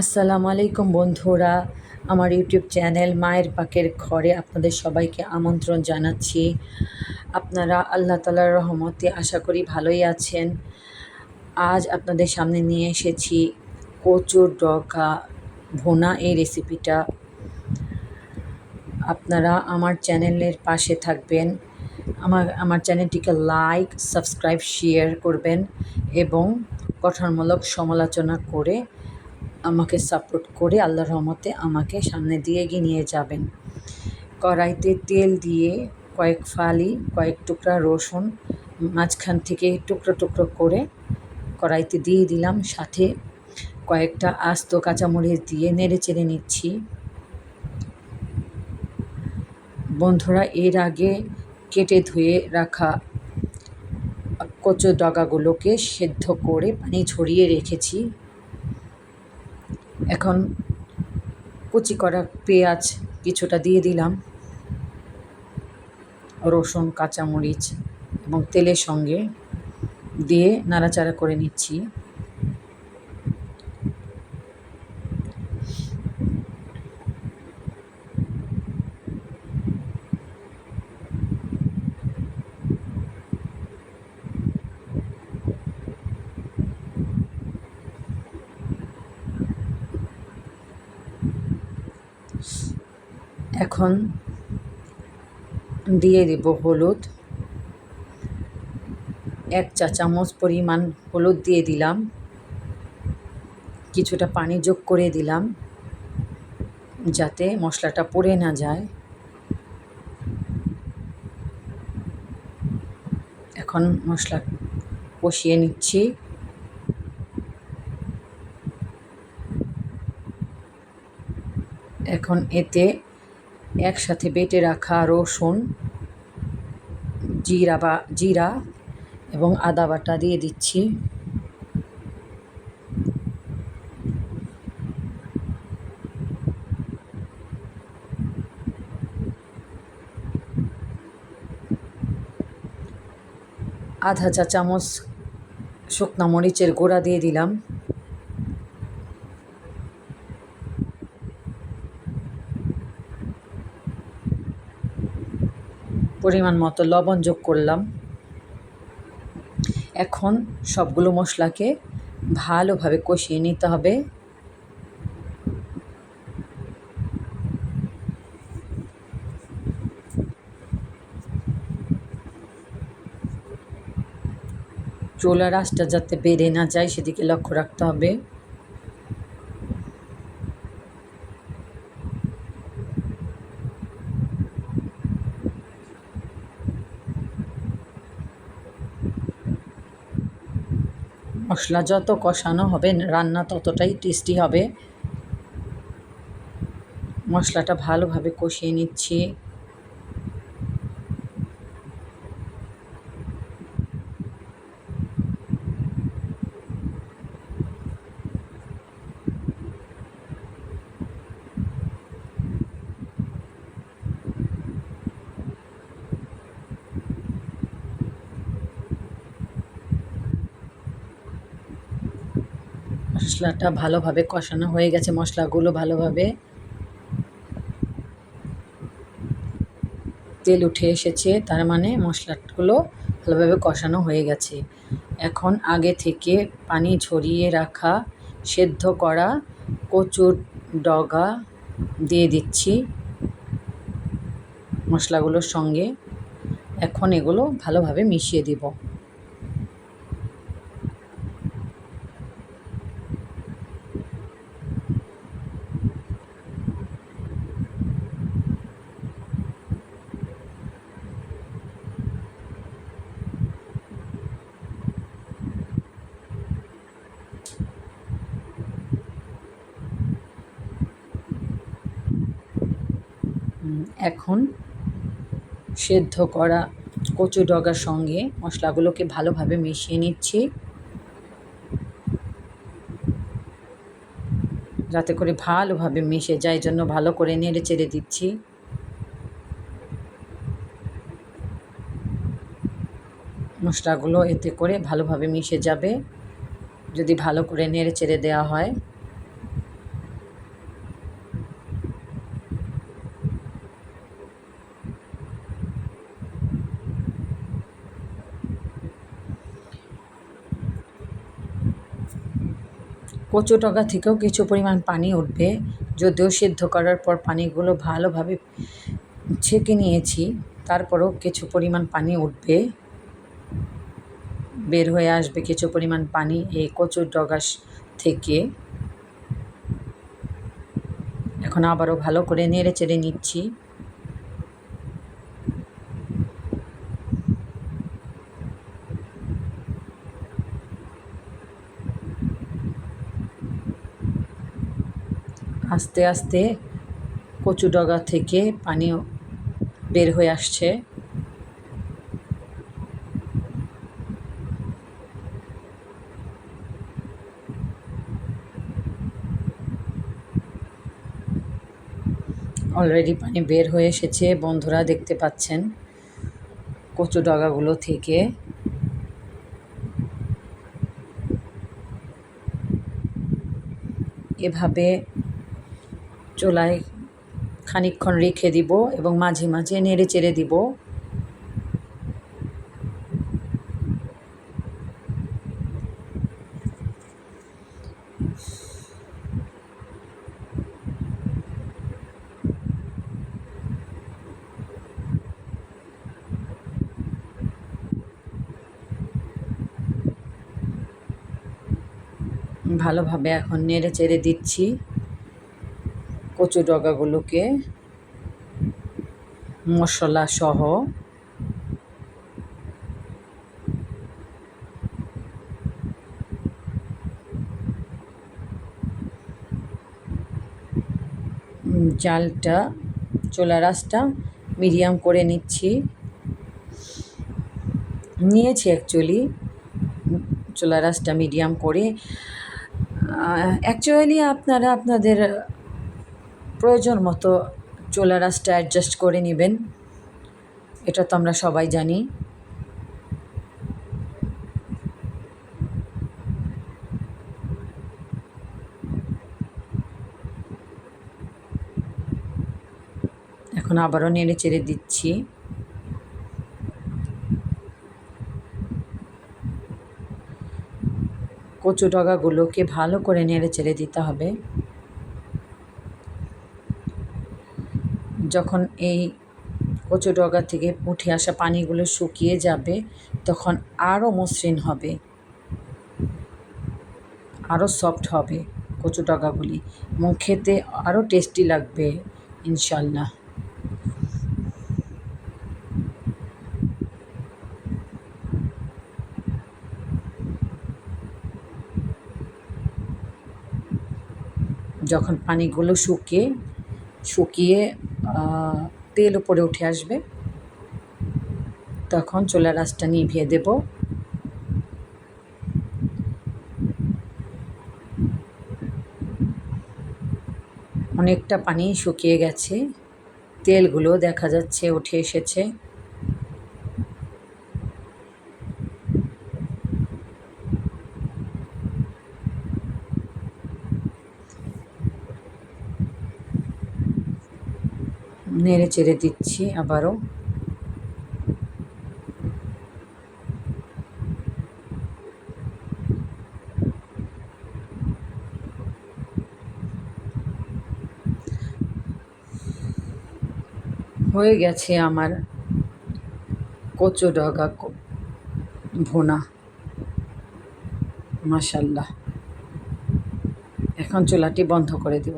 আসসালামু আলাইকুম বন্ধুরা, আমার ইউটিউব চ্যানেল মায়ের পাকের ঘরে আপনাদের সবাইকে আমন্ত্রণ জানাচ্ছি। আপনারা আল্লাহ তালার রহমতে আশা করি ভালোই আছেন। আজ আপনাদের সামনে নিয়ে এসেছি কচুর ডগা ভোনা এই রেসিপিটা। আপনারা আমার চ্যানেলের পাশে থাকবেন। আমার আমার চ্যানেলটিকে লাইক, সাবস্ক্রাইব, শেয়ার করবেন এবং গঠনমূলক সমালোচনা করে আমাকে সাপোর্ট করে আল্লাহর রহমতে আমাকে সামনে দিয়ে এগিয়ে নিয়ে যাবেন। কড়াইতে তেল দিয়ে কয়েক ফালি, কয়েক টুকরা রসুন, মাঝখান থেকে টুকরো টুকরো করে কড়াইতে দিয়ে দিলাম সাথে কয়েকটা আস্ত কাঁচামরিচ দিয়ে নেড়ে চেড়ে নিচ্ছি। বন্ধুরা, এর আগে কেটে ধুয়ে রাখা কচু ডগাগুলোকে সেদ্ধ করে পানি ছড়িয়ে রেখেছি। এখন কুচি করা পেঁয়াজ কিছুটা দিয়ে দিলাম, রসুন, কাঁচামরিচ এবং তেলের সঙ্গে দিয়ে নাড়াচাড়া করে নিচ্ছি। এখন দিয়ে দেব হলুদ। এক চা চামচ পরিমাণ হলুদ দিয়ে দিলাম। কিছুটা পানি যোগ করে দিলাম যাতে মশলাটা পড়ে না যায়। এখন মশলা কষিয়ে নিচ্ছি। এখন এতে একসাথে বেটে রাখা রসুন, জিরা বা, জিরা এবং আদা বাটা দিয়ে দিচ্ছি। আধা চা চামচ শুকনা মরিচের গুঁড়া দিয়ে দিলাম। পরিমাণ মতো লবণ যোগ করলাম। এখন সবগুলো মশলাকে ভালোভাবে কষিয়ে নিতে হবে। চোলা রাসটা যাতে বেড়ে না যায় সেদিকে লক্ষ্য রাখতে হবে। মশলা যত কষানো হবে রান্না ততটাই টেস্টি হবে। মশলাটা ভালোভাবে কষিয়ে নিচ্ছি। মশলাটা ভালোভাবে কষানো হয়ে গেছে, মশলাগুলো ভালোভাবে। তেল উঠে এসেছে, তার মানে মশলাগুলো ভালোভাবে কষানো হয়ে গেছে। এখন আগে থেকে পানি ঝরিয়ে রাখা, সেদ্ধ করা কচুর ডগা দিয়ে দিচ্ছি মশলাগুলোর সঙ্গে। এখন এগুলো ভালোভাবে মিশিয়ে দিব। এখন সেদ্ধ করা কচু ডগার সঙ্গে মশলাগুলোকে ভালোভাবে মিশিয়ে নিচ্ছি। যাতে করে ভালোভাবে মিশে যায় জন্য ভালো করে নেড়ে চেড়ে দিচ্ছি। মশলাগুলো এতে করে ভালোভাবে মিশে যাবে। যদি ভালো করে নেড়ে চেড়ে দেওয়া হয়। কচু টগা থেকেও কিছু পরিমাণ পানি উঠবে। যদিও সিদ্ধ করার পর পানিগুলো ভালোভাবে ছেঁকে নিয়েছি, তারপরেও কিছু পরিমাণ পানি উঠবে। বের হয়ে আসবে কিছু পরিমাণ পানি এই কচুর ডগা থেকে। এখন আবারও ভালো করে নেড়ে চেড়ে নিচ্ছি। আস্তে আস্তে কচু ডগা থেকে পানি বের হয়ে আসছে। অলরেডি পানি বের হয়ে এসেছে, বন্ধুরা দেখতে পাচ্ছেন কচু ডগাগুলো থেকে। এভাবে চুলায় খানিকক্ষণ রেখে দিব এবং মাঝে মাঝে নেড়ে চেড়ে দিব। ভালোভাবে এখন নেড়ে চেড়ে দিচ্ছি। কচু ডগাগুলোকে মশলা সহ জালটা, চোলা রাসটা মিডিয়াম করে নিচ্ছি। নিয়েছি অ্যাকচুয়ালি চোলা রাসটা মিডিয়াম করে। অ্যাকচুয়ালি আপনারা আপনাদের প্রয়োজন মতো চোলা রাসটা অ্যাডজাস্ট করে নেবেন। এটা তো আমরা সবাই জানি। এখন আবারও নেড়ে চেড়ে দিচ্ছি। কচু ডগাগুলোকে ভালো করে নেড়ে চেড়ে দিতে হবে। যখন এই কচু ডগা থেকে উঠে আসা পানিগুলো শুকিয়ে যাবে, তখন আরও মসৃণ হবে, আরও সফট হবে কচু ডগাগুলি এবং খেতে আরও টেস্টি লাগবে ইনশাল্লাহ যখন পানিগুলো শুকিয়ে শুকিয়ে তেল উপরে উঠে আসবে। তখন চোলা রাসটা নিভিয়ে দেব। অনেকটা পানি শুকিয়ে গেছে। তেলগুলো দেখা যাচ্ছে উঠে এসেছে। নেড়ে চেড়ে দিচ্ছি আবারও। হয়ে গেছে আমার কচু ডগা ভোনা। মাসাল্লাহ এখন চুলাটি বন্ধ করে দেব।